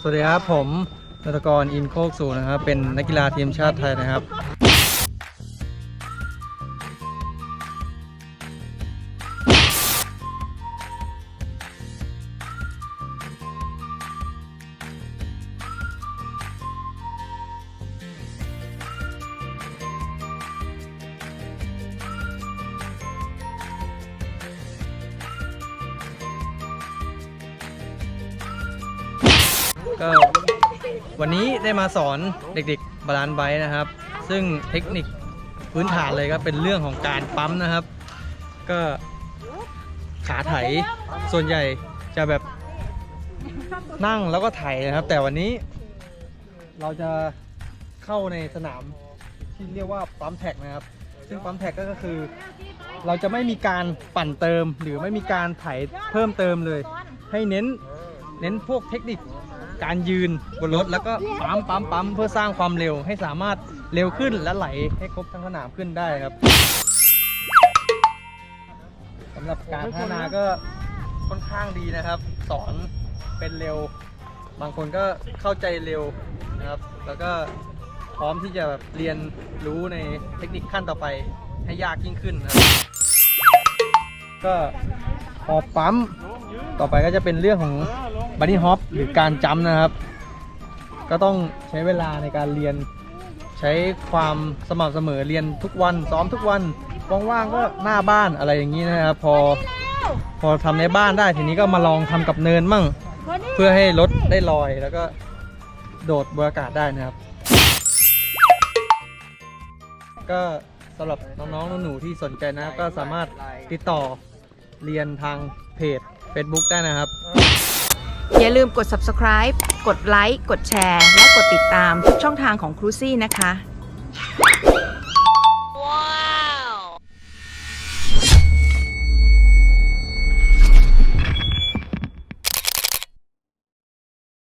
สวัสดีครับผมนัตกรอินโคกสูนะครับ เป็นนักกีฬาทีมชาติไทยนะครับ ก็วันนี้ได้มาสอนเด็กๆบาลานซ์ไบค์นะครับ ซึ่งเทคนิคพื้นฐานเลยก็เป็นเรื่องของการปั๊มนะครับ ก็ขาไถส่วนใหญ่จะแบบนั่งแล้วก็ไถนะครับ แต่วันนี้เราจะเข้าในสนามที่เรียกว่าปั๊มแท็กนะครับ ซึ่งปั๊มแท็กก็คือ เราจะไม่มีการปั่นเติม หรือไม่มีการไถเพิ่มเติมเลย ให้เน้นเน้นพวกเทคนิค การยืนบนรถแล้วก็ปั๊มปั๊มปั๊มเพื่อสร้างความเร็วให้สามารถเร็วขึ้นและไหลให้ครบทั้งสนามขึ้นได้ครับสำหรับการพัฒนาก็ค่อนข้างดีนะครับ สอนเป็นเร็ว บางคนก็เข้าใจเร็วนะครับ แล้วก็พร้อมที่จะแบบเรียนรู้ในเทคนิคขั้นต่อไปให้ยากยิ่งขึ้นนะครับก็พอปั๊มต่อไปก็จะเป็นเรื่องของ บันนี่ฮอปหรือการจัมป์นะครับ ก็ต้องใช้เวลาในการเรียน ใช้ความสม่ำเสมอเรียนทุกวันซ้อมทุกวันว่างๆก็หน้าบ้านอะไรอย่างนี้นะครับ พอพอทำในบ้านได้ทีนี้ก็มาลองทำกับเนินมั่ง เพื่อให้รถได้ลอยแล้วก็โดดบนอากาศได้นะครับ ก็สำหรับน้องๆหนูๆที่สนใจนะครับก็สามารถติดต่อเรียนทางเพจ Facebook ได้นะครับ อย่าลืมกด subscribe กดไลค์ กดแชร์ และกดติดตามทุกช่องทางของครูซี่นะคะ